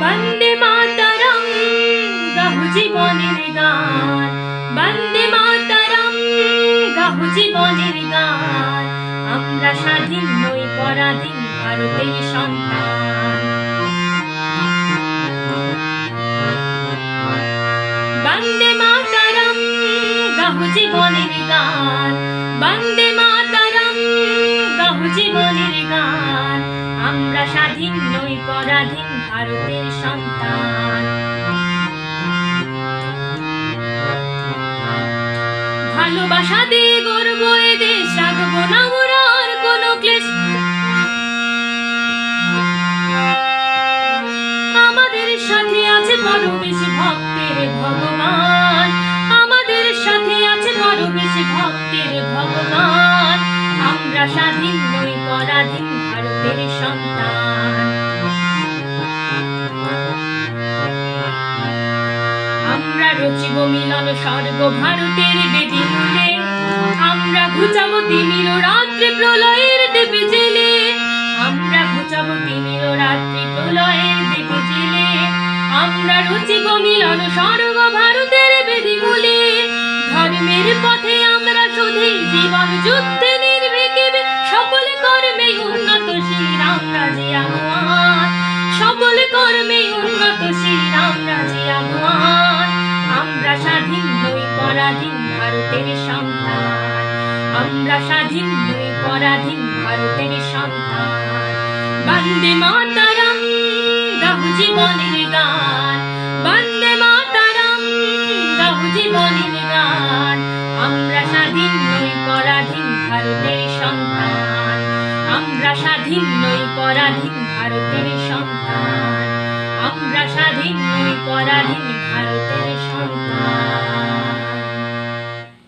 বন্দে মাতারম, গাহু জীবনের গান। বন্দে মাতারম, গাহু জীবনের গান। আমরা স্বাধীন নই পরাধীন ভারতের সন্তান। বন্দে মাতারম, গাহু জীবনের গান। বন্দে মাতারম, গাহু জীবনের গান। আমরা স্বাধীন নই পরাধীন ভারতের সন্তান। ভালোবাসা দে গর্ব দেশ রাখব না ক্লেশ। আমাদের সাথে আছে বেশি ভক্তের ভগবান। আমাদের সাথে আছে বেশি ভক্তের ভগবান। আমরা নই পরাধীন ভারতের সন্তান। আমরা রচিব মিলন স্বর্গ ভারতের মূলে আমরা ঘুচাবো তিমির রাত্রি প্রলয়ের জেলে। আমরা ঘুচাবো তিমির রাত্রি প্রলয়ের জেলে। আমরা রচিব মিলন স্বর্গ ভারতের বেদি মূলে। ধর্মের পথে আমরা শুধু জীবন যুদ্ধে উন্নতশীল আমরা যে আগুয়ান সকল কর্মে উন্নতশীল আমরা যে আগুয়ান আমরা স্বাধীন নই, পরাধীন ভারতের সন্তান। আমরা স্বাধীন আমরা স্বাধীন নই, পরাধীন ভারতের সন্তান। আমরা স্বাধীন নই পরাধীন ভারতের সন্তান। আমরা স্বাধীন নই পরাধীন ভারতের